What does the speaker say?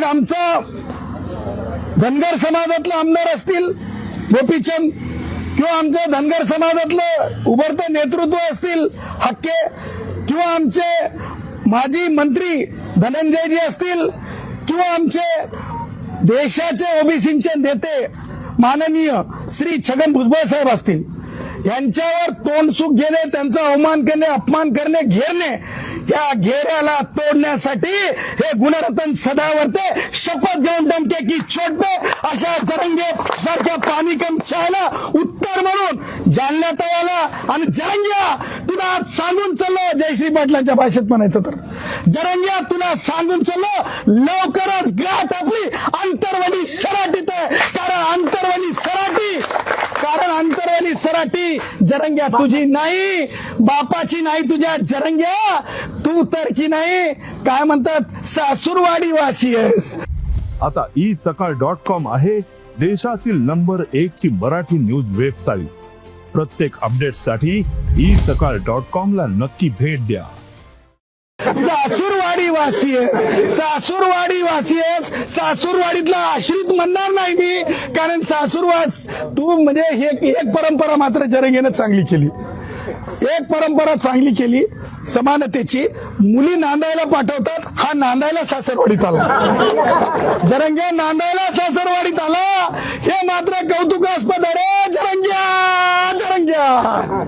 मग आमचा धनगर समाजातला आमदार असतील गोपीचंद किंवा आमच्या धनगर समाजातलं उभरतं नेतृत्व असतील हक्के किंवा आमचे माजी मंत्री धनंजयजी असतील किंवा आमचे देशाचे ओबीसीचे नेते माननीय श्री छगन भुजबळ साहेब असतील. यांच्यावर तोंडसुख घेणे त्यांचा अवमान करणे अपमान करणे घेरणे या घेऱ्याला तोडण्यासाठी हे गुणरत्न सदावरते शपथ घेऊन डमके की छोट अशा जरंगे सारख्या पाणी कम चायला उत्तर म्हणून जालन्यात आला आणि जरंग्या तुला आज सांगून चाललो. जयश्री पाटलांच्या भाषेत म्हणायचं तर जरंग्या तुला सांगून चाललो. लवकरच गाठ आपली अंतरवली सराटीत आहे कारण अंतरवली सराटी कारण तुझी सराटी जरंग्या तुझी नाही बापाची नाही तुझ्या जरंग्या तू तर की नाही? काय म्हणतात? सासूरवाडी वासी आहेस. आता ई सकाळ डॉट कॉम आहे देशातील नंबर एक ची मराठी न्यूज वेबसाईट. प्रत्येक अपडेटसाठी ई सकाळ डॉट कॉम ला नक्की भेट द्या. सासूरवाडी वासी सासूरवाडी वासी सासूरवाडीतला आश्रित म्हणणार नाही मी. कारण सासूरवास तू म्हणजे हे एक परंपरा मात्र जरंगेनं चांगली केली. एक परंपरा चांगली केली समानतेची. मुली नांदायला पाठवतात हा नांदायला सासरवाडीत आला. जरंग्या नांदायला सासरवाडीत आला. हे मात्र कौतुकास्पद अरे जरंग्या जरंग्या.